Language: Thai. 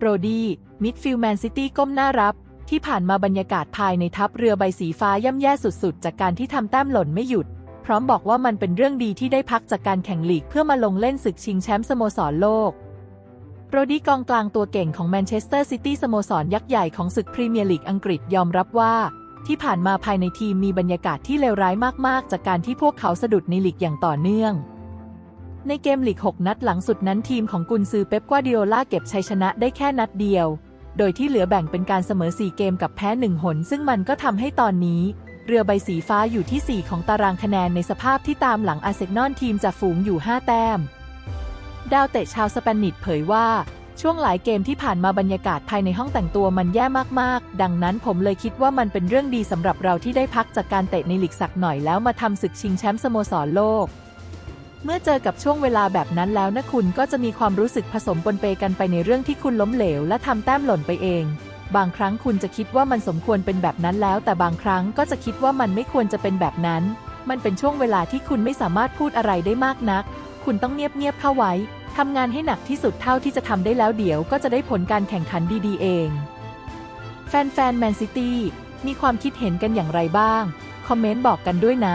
โรดี้มิดฟิลแมนซิตี้ก้มหน้ารับ ที่ผ่านมาบรรยากาศภายในทัพเรือใบสีฟ้าย่ำแย่สุดๆ จากการที่ทำแต้มหล่นไม่หยุด พร้อมบอกว่ามันเป็นเรื่องดีที่ได้พักจากการแข่งลีกเพื่อมาลงเล่นศึกชิงแชมป์สโมสรโลกโรดี้กองกลางตัวเก่งของแมนเชสเตอร์ซิตี้สโมสรยักษ์ใหญ่ของศึกพรีเมียร์ลีกอังกฤษยอมรับว่า ที่ผ่านมาภายในทีมมีบรรยากาศที่เลวร้ายมากๆ จากการที่พวกเขาสะดุดในลีกอย่างต่อเนื่อง ในเกมลีก 6 นัดหลังสุดนั้นทีมของกุนซือเป๊ปกวาดิโอลาเก็บชัยชนะได้แค่นัดเดียว โดยที่เหลือแบ่งเป็นการเสมอ 4 เกมกับแพ้ 1 หน ซึ่งมันก็ทำให้ตอนนี้ เรือใบสีฟ้าอยู่ที่ 4 ของตารางคะแนนในสภาพที่ตามหลังอาเซนอลทีมจากฝูงอยู่ 5 แต้ม ดาวเตะชาวสเปนิชเผยว่าช่วงหลายเกมที่ผ่านมาบรรยากาศภายในห้องแต่งตัวมันแย่มากๆ ดังนั้นผมเลยคิดว่ามันเป็นเรื่องดีสำหรับเราที่ได้พักจากการเตะในลีกสักหน่อยแล้วมาทำศึกชิงแชมป์สโมสรโลก เมื่อเจอกับช่วงเวลาแบบนั้นแล้วนะคุณก็จะมีความรู้สึกผสมปนเปกันไปในเรื่องที่คุณล้มเหลว และทำแต้มหล่นไปเอง บางครั้งคุณจะคิดว่ามันสมควรเป็นแบบนั้นแล้ว แต่บางครั้งก็จะคิดว่ามันไม่ควรจะเป็นแบบนั้น มันเป็นช่วงเวลาที่คุณไม่สามารถพูดอะไรได้มากนัก คุณต้องเงียบๆเข้าไว้ทำงานให้หนักที่สุดเท่าที่จะทำได้แล้วเดี๋ยวก็จะได้ผลการแข่งขันดีๆเอง แฟนๆแมนซิตี้มีความคิดเห็นกันอย่างไรบ้าง คอมเมนต์บอกกันด้วยนะ